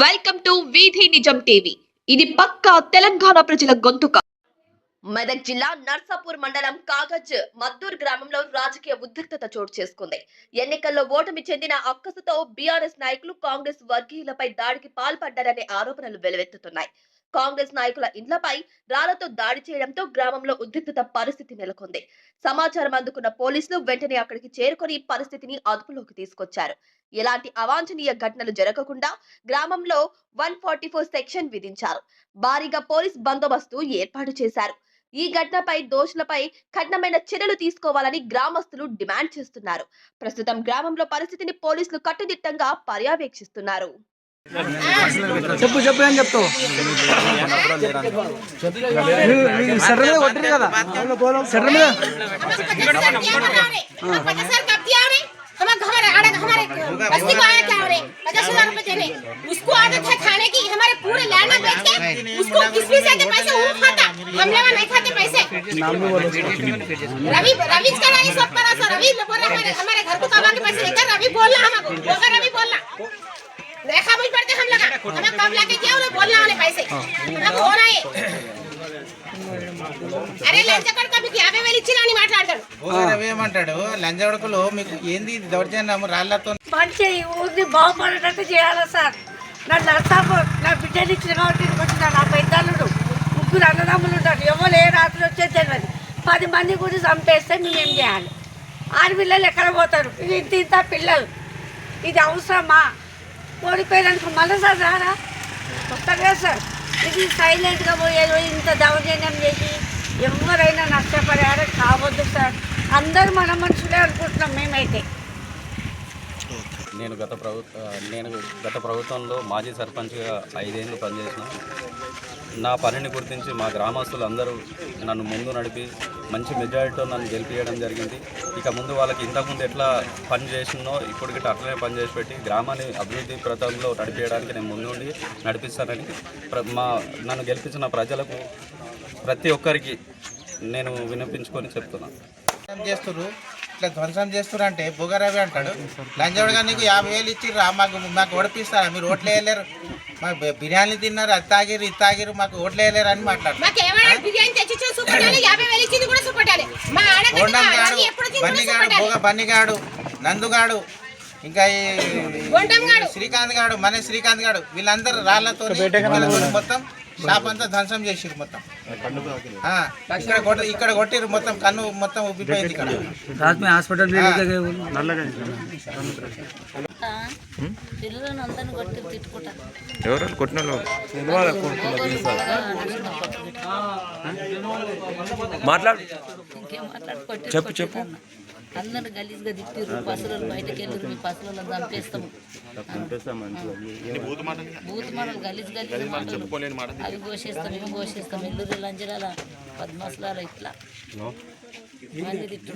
Welcome to వీధి నిజం TV. ఇది పక్కా తెలంగాణ ప్రజల గొంతుక. మెదక్ జిల్లా నర్సాపూర్ మండలం కాగజ్ మద్దూర్ గ్రామంలో రాజకీయ ఉద్రిక్తత చోటు చేసుకుంది. ఎన్నికల్లో ఓటమి చెందిన అక్కసుతో బీఆర్ఎస్ నాయకులు కాంగ్రెస్ వర్గీయులపై దాడికి పాల్పడ్డారనే ఆరోపణలు వెలువెత్తుతున్నాయి. కాంగ్రెస్ నాయకుల ఇండ్లపై రాళ్ళతో దాడి చేయడంతో గ్రామంలో ఉద్రిక్తత పరిస్థితి నెలకొంది. సమాచారం అందుకున్న పోలీసులు వెంటనే అక్కడికి చేరుకొని పరిస్థితిని అదుపులోకి తీసుకొచ్చారు. ఎలాంటి అవాంఛనీయ ఘటనలు జరగకుండా గ్రామంలో వన్ ఫార్టీ ఫోర్ సెక్షన్ విధించారు. భారీగా పోలీస్ బందోబస్తు ఏర్పాటు చేశారు. ఈ ఘటనపై దోషులపై కఠినమైన చర్యలు తీసుకోవాలని గ్రామస్తులు డిమాండ్ చేస్తున్నారు. ప్రస్తుతం గ్రామంలో పరిస్థితిని పోలీసులు కట్టుదిట్టంగా పర్యవేక్షిస్తున్నారు. చెప్పు చెప్పు ఏం చెప్తావు సెటర్ మీద కొట్టిరు కదా సెటర్ మీద पचास कब दिया उन्हें हमारे हमारे आड़े हमारे बस्ती को आया क्या उन्हें पचास हजार रुपए देने उसको आदत है खाने की हमारे पूरे लैंड बेच के उसको किस भी से आते पैसे वो खाता हम लोग नहीं खाते पैसे रवि रवि का नहीं सब पर असर रवि बोल रहा हमारे हमारे घर को कमा के पैसे लेकर रवि बोलना हमको बोलकर रवि बोलना रेखा बुझ पड़ते हम लोग हमें कब लाके दिया उन्हें बोलना उन्हें पैसे हमको होना है అరే లంచకడ కమికి యాభై వేలు ఇచ్చినా అని మాట్లాడతాడు రవి ఏమంటాడు లంజవడకలు మీకు ఏంది ఇది దౌర్జన్యం రాళ్లతో మంచి ఊరిని బాగుపడేటట్టు చేయాలి సార్ నా నర్సాపు నా బిడ్డని ఇచ్చిన కాబట్టి ఇక్కడికి వచ్చిన నా పెద్దల్లుడు ముగ్గురు అన్నదమ్ములు ఉంటారు ఎవరు ఏ రాత్రి వచ్చేది తెలియదు పది మంది కూడా చంపేస్తే మేము ఏం చేయాలి ఆరు పిల్లలు ఎక్కడ పోతారు ఇది ఇంత ఇంత పిల్లలు ఇది అవసరమా ఓడిపోయినందుకు మళ్ళీ సార్ రారా? కొత్తగా సార్. ఇది సైలెంట్గా పోయేది ఇంత దౌర్జన్యం చేసి ఎవరైనా నష్టపరిహారం కావద్దు సార్. అందరూ మన మనుషులే అనుకుంటున్నాం మేమైతే. నేను గత ప్రభుత్వ నేను గత ప్రభుత్వంలో మాజీ సర్పంచ్గా ఐదేళ్ళు పనిచేసిన. నా పనిని గుర్తించి మా గ్రామస్తులు అందరూ నన్ను ముందు నడిపి మంచి మెజారిటీతో నన్ను గెలిపించడం జరిగింది. ఇక ముందు వాళ్ళకి ఇంతకుముందు ఎట్లా పని చేసినో ఇప్పటికీ అట్లనే పని చేసి పెట్టి గ్రామాన్ని అభివృద్ధి ప్రతంలో నడిపించడానికి నేను ముందుండి నడిపిస్తానని ప్ర మా నన్ను గెలిపించిన ప్రజలకు ప్రతి ఒక్కరికి నేను వినిపించుకొని చెప్తున్నాను చేస్తున్నారు ఇట్లా ధ్వంసం చేస్తున్నారు అంటే బుగరవి అంటాడు. లంజవడగా నీకు యాభై వేలు ఇచ్చిర్రా మాకు మాకు ఓడిపిస్తారా? మీరు ఓట్లు వేయలేరు. మాకు బి- బిర్యానీ తిన్నారు అది తాగిరు ఇది తాగిరు మాకు ఓట్లు వేయలేరు అని మాట్లాడు. మాకు ఏమైనా బిర్యానీ తెచ్చి చూపెట్టాలి యాభై వేలు ఇచ్చింది కూడా చూపెట్టాలి మా ఆడగడ్డ గొండం గాడు రవి ఎప్పుడు వచ్చింది కూడా బన్నిగాడు చూపెట్టాలి బోగ బన్నిగాడు నందుగాడు ఇంకా ఈ గొండం గాడు. శ్రీకాంత్ గాడు మన శ్రీకాంత్ గాడు వీళ్ళందరూ రాళ్ళతో మొత్తం షాప్ అంతా ధ్వంసం చేసిరు మొత్తం. ఇక్కడ కొట్టి ఇక్కడ కొట్టిరు మొత్తం కన్ను మొత్తం ఉబ్బిపోయింది ఇక్కడ. హాస్పిటల్ ఎవరు? కొట్టిన మాట్లాడు. చెప్పు, చెప్పు. అందరు గలీజ్గా తిట్టిర్రు పసులు బయటకు వెళ్ళిర్రు మీ పసులను చంపేస్తాము బూత్ మాటలు గలీజ్ గలీజ్ మాటలు. అవి పోషిస్తాం ఇవి పోషిస్తాం ఎల్లురు లంజరాల పద్మాసులాల ఇట్లా. మంది తిట్టు